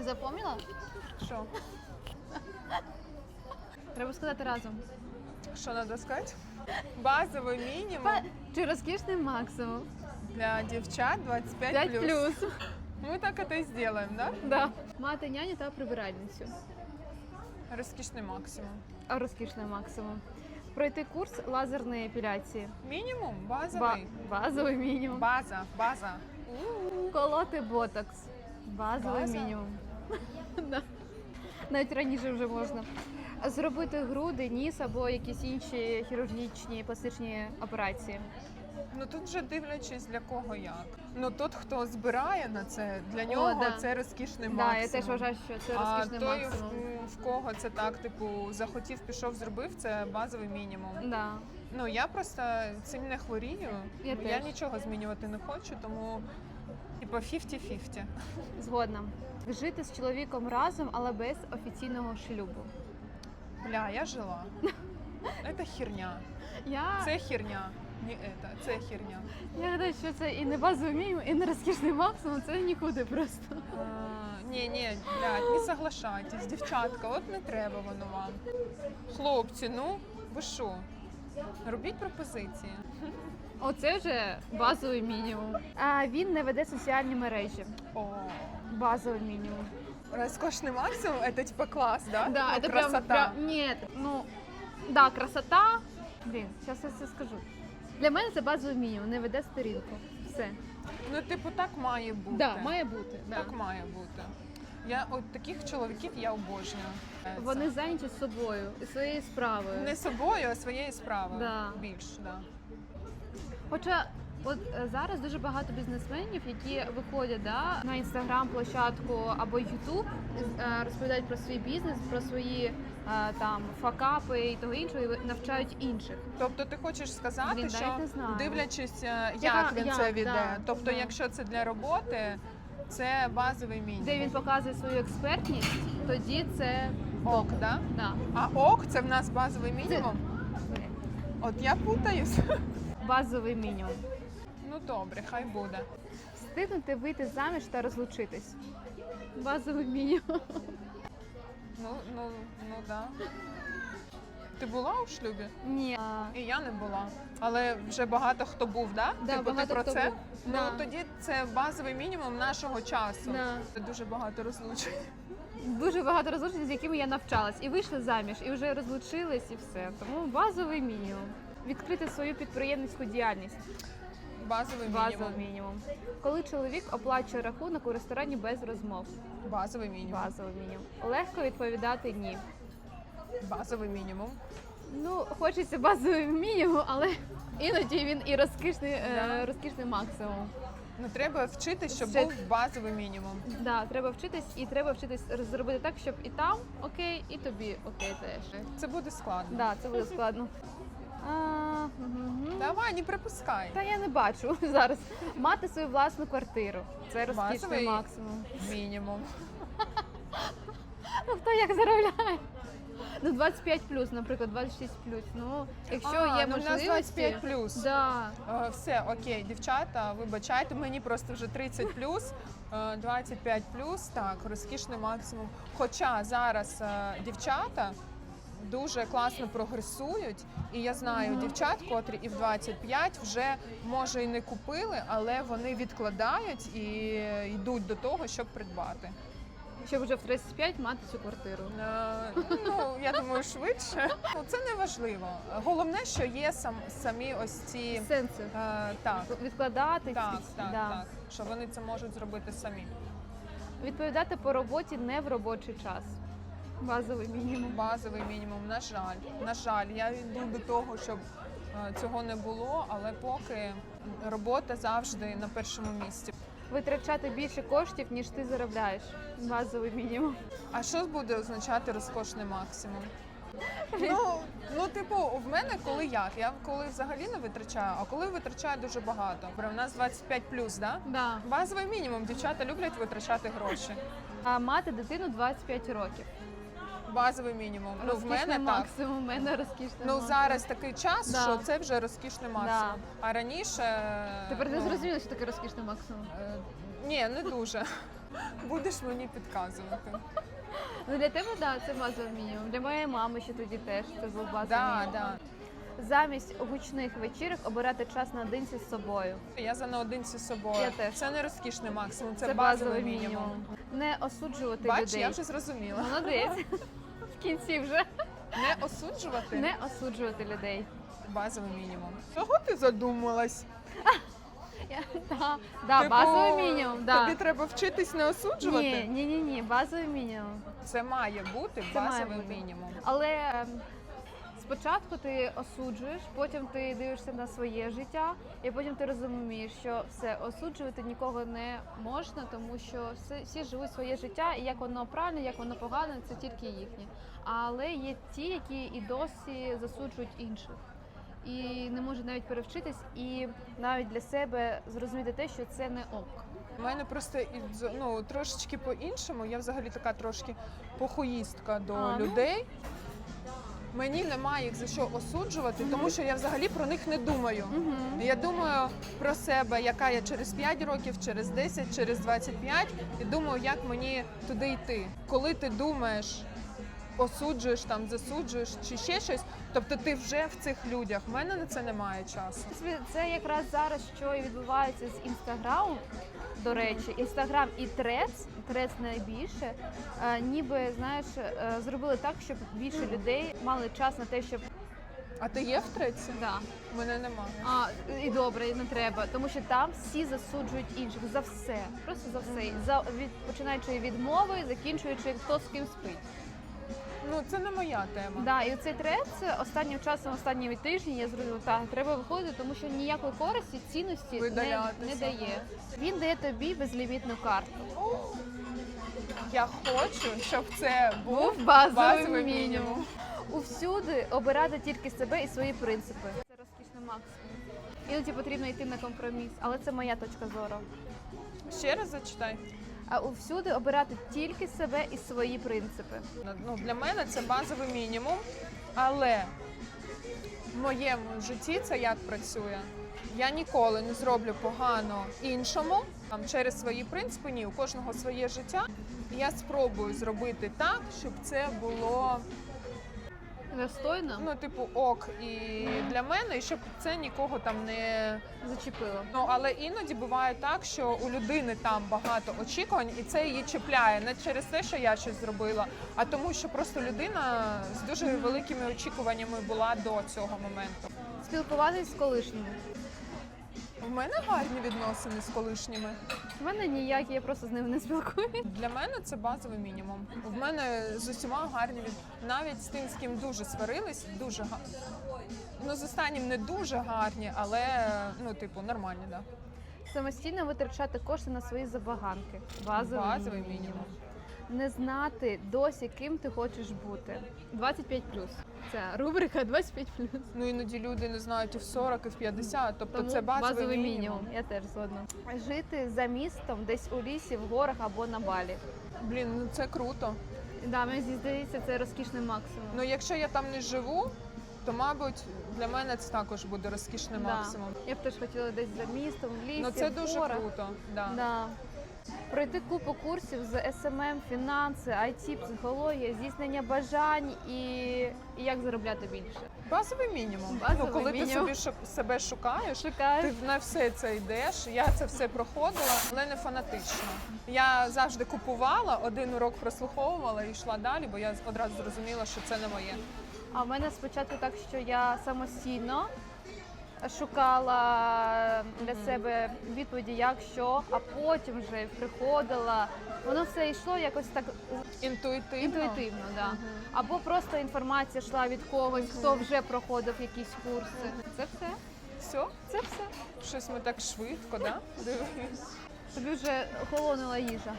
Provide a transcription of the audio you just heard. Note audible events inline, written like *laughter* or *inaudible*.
Ти запомнила? Що? Треба сказати разом. Що треба сказати? Базовий мінімум Па- Чи розкішний максимум? для дівчат 25 5 плюс. Ми так это і зробимо, да? Да. Мати няню та прибиральницю. Розкішний максимум. А розкішний максимум. Пройти курс лазерної епіляції. Мінімум Ба- базовий. базовий мінімум. База, база. Колоти ботокс. Базовий База? мінімум. Да. Навіть раніше вже можна. Зробити груди, ніс або якісь інші хірургічні пластичні операції. Ну тут вже дивлячись для кого як. Ну тот, хто збирає на це, для нього да. це розкішний Так, максимум. да, я теж вважаю, що це а розкішний той, в, в кого це так, типу, захотів, пішов, зробив, це базовий мінімум. Да. Ну я просто цим не хворію. Я я нічого змінювати не хочу, тому типу 50-50. Згодна. Жити з чоловіком разом, але без офіційного шлюбу. Бля, я жила. Це херня. Я, Це херня. Не это, це херня. я гадаю, що це і не базовий мінімум, і не розкішний максимум, це нікуди просто. Ні, ні, блядь, не соглашайтесь, дівчатка, от не треба воно вам. Хлопці, ну ви що? Робіть пропозиції. Оце вже базовий мінімум. А він не веде соціальні мережі. О, Базовий мінімум. розкошний максимум, це типа клас, да? Да, ну, это красота. прям, прям нет, ну да, красота. Блін, зараз я це скажу. Для мене це базовий мінімум, не веде сторінку. Все. Ну, типу, так має бути. Да, має бути. Да. Так має бути. Я от таких чоловіків я обожнюю. Вони зайняті собою і своєю справою. не собою, а своєю справою. Да. Більш, да. Хоча от е, зараз дуже багато бізнесменів, які виходять да, на інстаграм площадку або Ютуб, е, розповідають про свій бізнес, про свої е, там факапи і того іншого, і навчають інших. Тобто ти хочеш сказати, Блін, що дивлячись, як Яка- він як, це віде. да, тобто, да. якщо це для роботи, це базовий мінімум. Де він показує свою експертність, тоді це ок, да? да. А ок це в нас базовий мінімум. Блін, От я путаюсь. Базовий мінімум. Ну добре, хай буде. Встигнути вийти заміж та розлучитись. Базовий мінімум. Ну, ну, ну да. Ти була у шлюбі? Ні. І я не була. Але вже багато хто був, да? Да, типу, багато ти про хто це? був. Ну Да. тоді це базовий мінімум нашого часу. Да. Це дуже багато розлучень. Дуже багато розлучень, з якими я навчалась, і вийшли заміж, і вже розлучились, і все. Тому базовий мінімум. Відкрити свою підприємницьку діяльність. Базовий Базовий мінімум. мінімум. Коли чоловік оплачує рахунок у ресторані без розмов. Базовий мінімум. Базовий мінімум. Легко відповідати ні. Базовий мінімум. Ну, хочеться базовий мінімум, але іноді він і розкішний, е, розкішний максимум. Ну треба вчитись, щоб Ще- був базовий мінімум. Да, треба вчитись і треба вчитись зробити так, щоб і там окей, і тобі окей теж. Це буде складно. Да, це буде складно. А. Давай, не припускай. Та я не бачу *laughs* зараз. Мати свою власну квартиру. Це розкішний максимум. Мінімум. *laughs* Ну хто як заробляє? Ну 25 плюс, наприклад, 26 плюс. Ну, якщо А, є ну, нас можливості. 25 плюс. Да. Е, Все, окей, дівчата, вибачайте, мені просто вже 30 плюс, е, 25 плюс, так, розкішний максимум. Хоча зараз е, дівчата дуже класно прогресують, і я знаю дівчат, котрі і в 25 вже може і не купили, але вони відкладають і йдуть до того, щоб придбати. Щоб вже в 35 мати цю квартиру. Е, Ну, я думаю, швидше. Ну, це не важливо. Головне, що є сам, самі ось ці. Сенси. е, так, Відкладати так, так, да. так. Що вони це можуть зробити самі. Відповідати по роботі не в робочий час. Базовий мінімум. Базовий мінімум. На жаль, на жаль, я йду до того, щоб е, цього не було, але поки робота завжди на першому місці. Витрачати більше коштів, ніж ти заробляєш. Базовий мінімум. А що буде означати розкошний максимум? Ну, ну, типу, в мене коли як? Я коли взагалі не витрачаю, а коли витрачаю дуже багато. У нас 25 плюс, да? Да. Базовий мінімум. Дівчата люблять витрачати гроші. А мати дитину 25 років. Базовий мінімум. Ну, в мене мене так. максимум, у мене розкішний Ну максимум. зараз такий час, Да. що це вже розкішний максимум. А раніше Тепер ну, не зрозуміло, що таке розкішний максимум. е, Ні, не дуже. *laughs* Будеш мені підказувати. Ну для тебе да, це базовий мінімум. Для моєї мами ще тоді теж це був базовий Да, мінімум. да. Замість гучних вечірок обирати час наодинці з собою. Я за наодинці з собою. Я теж. Це не розкішний максимум, це, Це, базовий мінімум. Не осуджувати Бач, людей. я вже зрозуміла. Молодець. *laughs* В кінці вже Не осуджувати не осуджувати людей. базовий мінімум. Чого ти задумалась? Я- Да, да, Типу, базовий мінімум. Да. Тобі треба вчитись не осуджувати. Ні, ні, ні, ні, базовий мінімум. Це має бути Це має базовий бути. мінімум. Але ем, спочатку ти осуджуєш, потім ти дивишся на своє життя, і потім ти розумієш, що все осуджувати нікого не можна, тому що всі, всі живуть своє життя, і як воно правильно, як воно погано, це тільки їхнє. Але є ті, які і досі засуджують інших. І не можуть навіть перевчитись, і навіть для себе зрозуміти те, що це не ок. У мене просто ну, трошечки по-іншому. Я взагалі така трошки похуїстка до А, ну. Мені немає їх за що осуджувати, тому що я взагалі про них не думаю. Я думаю про себе, яка я через 5 років, через 10, через 25, і думаю, як мені туди йти. Коли ти думаєш, осуджуєш там, засуджуєш чи ще щось, тобто ти вже в цих людях. У мене на це немає часу. Це якраз зараз, що і відбувається з інстаграмом. До речі, інстаграм і трец, трец найбільше, е, ніби знаєш, е, зробили так, щоб більше людей мали час на те, щоб А ти є в треці? да. Мене немає. А і добре, і не треба, тому що там всі засуджують інших за все, просто за все, за від починаючи від мови, закінчуючи хто з ким спить. Ну це не моя тема. Да, і цей трец останнім часом, останні тижні я зрозуміла, так, треба виходити, тому що ніякої користі, цінності не, не дає. Він дає тобі безлімітну карту. Я хочу, щоб це був Був базовий, базовий мінімум. мінімум. Увсюди обирати тільки себе і свої принципи. Це розкішний максимум. Іноді потрібно йти на компроміс, але це моя точка зору. Ще раз зачитай. А всюди обирати тільки себе і свої принципи. Ну, для мене це базовий мінімум, але в моєму житті це як працює. Я ніколи не зроблю погано іншому там, через свої принципи. Ні, у кожного своє життя. Я спробую зробити так, щоб це було Достойно ну, типу, ок і для мене, і щоб це нікого там не зачепило. Ну але іноді буває так, що у людини там багато очікувань, і це її чіпляє не через те, що я щось зробила, а тому, що просто людина з дуже великими очікуваннями була до цього моменту. Спілкуватись з колишніми. У мене гарні відносини з колишніми. У мене ніякі, я просто з ними не спілкуюся. Для мене це базовий мінімум. В мене з усіма гарні від навіть з тим, з ким дуже сварились, дуже гарні. Ну з останнім не дуже гарні, але ну типу нормальні, да. Самостійно витрачати кошти на свої забаганки. Базовий, Базовий мінімум. Не знати досі, ким ти хочеш бути. 25 Це рубрика 25 Ну іноді люди не знають і в 40, і в 50, тобто Тому це базовий, мінімум. Я теж згодна. Жити за містом, десь у лісі, в горах або на балі. Блін, ну це круто. Да, мені здається, це розкішний максимум. Ну якщо я там не живу, то мабуть для мене це також буде розкішний Да. максимум. Я б теж хотіла десь за містом, в лісі, Ну це в дуже горах. круто. Да. Да. Пройти купу курсів з СММ, фінанси, IT, психологія, здійснення бажань і, і як заробляти більше. Базовий мінімум. Базовий ну, коли мінімум. ти собі шу- себе шукаєш, Шукаєш? ти на все це йдеш. Я це все проходила, але не фанатично. Я завжди купувала, один урок прослуховувала і йшла далі, бо я одразу зрозуміла, що це не моє. А в мене спочатку так, що я самостійно шукала для себе відповіді, як що, а потім вже приходила. Воно все йшло якось так Інтуїтивно. інтуїтивно, да. Або просто інформація йшла від когось, хто вже проходив якісь курси. Це все. Все, Це все. щось ми так швидко, да? Дивись. Тобі вже охолонула їжа.